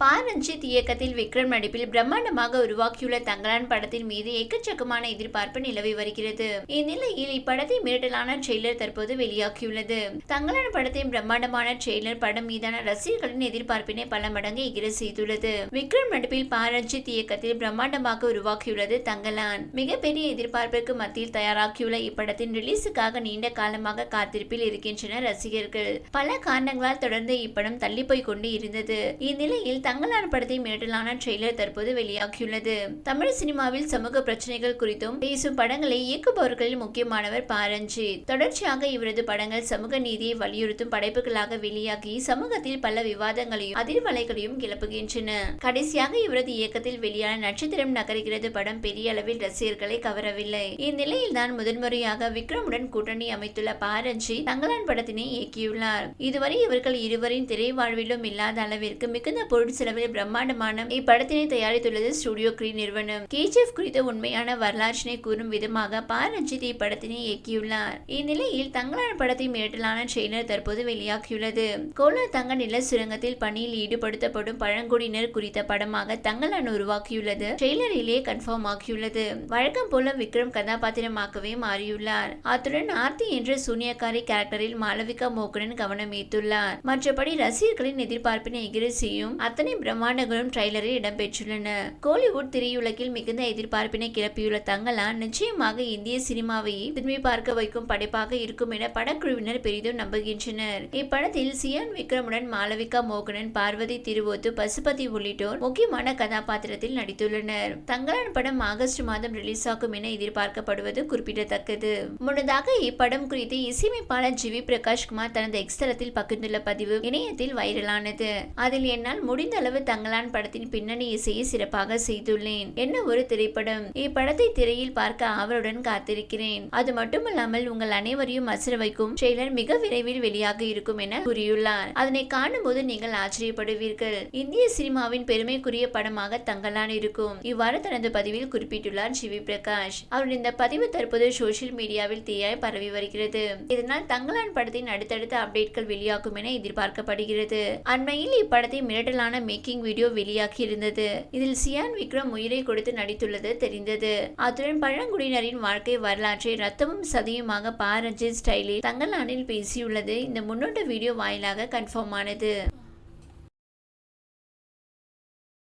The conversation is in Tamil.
பா ரஞ்சித் இயக்கத்தில் விக்ரம் நடிப்பில் பிரம்மாண்டமாக உருவாக்கியுள்ள தங்கலான் படத்தின் மீது எக்கச்சக்கமான எதிர்பார்ப்பு நிலவி வருகிறது. இந்நிலையில் இப்படத்தை மிரட்டலான ட்ரெய்லர் தற்போது வெளியாகியுள்ளது. தங்கலான் படத்தின் பிரம்மாண்டமான ட்ரெய்லர் படம் மீதான ரசிகர்களின் எதிர்பார்ப்பினை பல மடங்கு எகிர செய்துள்ளது. விக்ரம் நடிப்பில் பா ரஞ்சித் இயக்கத்தில் பிரம்மாண்டமாக உருவாக்கியுள்ளது தங்கலான் மிகப்பெரிய எதிர்பார்ப்பிற்கு மத்தியில் தயாராகியுள்ள இப்படத்தின் ரிலீஸுக்காக நீண்ட காலமாக காத்திருப்பில் இருக்கின்றனர் ரசிகர்கள். பல காரணங்களால் தொடர்ந்து இப்படம் தள்ளி கொண்டு இருந்தது. இந்நிலையில் தங்கலான படத்தின் மிரட்டலான ட்ரெய்லர் தற்போது வெளியாகியுள்ளது. தமிழ் சினிமாவில் சமூக பிரச்சனைகள் குறித்தும் பேசும் படங்களை இயக்குபவர்களில் முக்கியமானவர் பாரஞ்சித் தொடர்ச்சியாக இவரது படங்கள் சமூக நீதியை வலியுறுத்தும் படைப்புகளாக வெளியாகி சமூகத்தில் பல விவாதங்களையும் அதிர்வலைகளையும் கிளப்புகின்றன. கடைசியாக இவரது இயக்கத்தில் வெளியான நட்சத்திரம் நகர்கிறது படம் பெரிய அளவில் ரசிகர்களை கவரவில்லை. இந்நிலையில் தான் முதன்முறையாக விக்ரமுடன் கூட்டணி அமைத்துள்ள பாரஞ்சி தங்கலான் படத்தினை இயக்கியுள்ளார். இதுவரை இவர்கள் இருவரின் திரை வாழ்விலும் இல்லாத அளவிற்கு மிகுந்த பொருள் செலவில் பிரம்மாண்டமான இப்படத்தினை தயாரித்துள்ளது ஸ்டுடியோ கிரீ நிறுவனம். கேஜிஎஃப் குறித்த உண்மையான வரலாற்றினை கூறும் விதமாக பா. ரஞ்சித் இப்படத்தினை இயக்கியுள்ளார். இந்நிலையில் தங்களான படத்தை மிரட்டலான ட்ரெய்லர் தற்போது வெளியாகியுள்ளது. கோலா தங்க நில சுரங்கத்தில் பணியில் ஈடுபடுத்தப்படும் பழங்குடியினர் குறித்த படமாக தங்களான் உருவாக்கியுள்ளது ட்ரெய்லரிலேயே கன்ஃபார்ம் ஆகியுள்ளது. வழக்கம் போல விக்ரம் கதாபாத்திரமாகவே மாறியுள்ளார். அத்துடன் ஆர்த்தி என்ற சூனியக்காரி கேரக்டரில் மாளவிகா மோகனன் கவனம் ஈர்த்துள்ளார் மற்றபடி ரசிகர்களின் எதிர்பார்ப்பினை எகிரி செய்யும் எத்தனை பிரம்மாண்டங்களும் ட்ரைலரில் இடம்பெற்றுள்ளன. கோலிவுட் திரையுலகில் மிகுந்த எதிர்பார்ப்பினை கிளப்பியுள்ள தங்கலான் நிச்சயமாக இந்திய சினிமாவை திரும்பி பார்க்க வைக்கும் படைப்பாக இருக்கும் என படக்குழுவினர் பெரிதும் நம்புகின்றனர். இப்படத்தில் சியான் விக்ரமுடன் மாளவிகா மோகனன் பார்வதி திருவோத்து பசுபதி உள்ளிட்டோர் முக்கியமான கதாபாத்திரத்தில் நடித்துள்ளனர். தங்கலான் படம் ஆகஸ்ட் மாதம் ரிலீஸ் ஆகும் என எதிர்பார்க்கப்படுவது குறிப்பிடத்தக்கது. முன்னதாக இப்படம் குறித்து இசையமைப்பாளர் ஜிவி பிரகாஷ் குமார் தனது எக்ஸ்தலத்தில் பகிர்ந்துள்ள பதிவு இணையத்தில் வைரலானது. அதில் என்னால் முடிந்த அளவு தங்கலான் படத்தின் பின்னணி இசையை சிறப்பாக செய்துள்ளேன். என்ன ஒரு திரைப்படம்? இப்படத்தை திரையில் பார்க்க ஆவலுடன் காத்திருக்கிறேன். அது மட்டுமல்லாமல் உங்கள் அனைவரையும் அசர வைக்கும் ட்ரெய்லர் மிக விரைவில் வெளியாக இருக்கும் என கூறியுள்ளார். அதனை காணும்போது நீங்கள் ஆச்சரியப்படுவீர்கள். இந்திய சினிமாவின் பெருமைக்குரிய படமாக தங்கலான் இருக்கும். இவ்வாறு தனது பதிவில் குறிப்பிட்டுள்ளார் சிவி பிரகாஷ். அவருடைய இந்த பதிவு தற்போது சோசியல் மீடியாவில் தீயாய் பரவி வருகிறது. இதனால் தங்கலான் படத்தின் அடுத்தடுத்த அப்டேட்கள் வெளியாகும் என எதிர்பார்க்கப்படுகிறது. அண்மையில் இப்படத்தை மிரட்டலான மேக்கிங் வீடியோ வெளியாகி இருந்தது இதில் சியான் விக்ரம் உயிரை கொடுத்து நடித்துள்ளது தெரிந்தது. அத்துடன் பழங்குடியினரின் வாழ்க்கை வரலாற்றை ரத்தமும் சதியுமாக பா. ரஞ்சித் ஸ்டைலில் தங்கலானில் பேசியுள்ளது. இந்த முன்னோட்ட வீடியோ வாயிலாக கன்ஃபார்ம் ஆனது.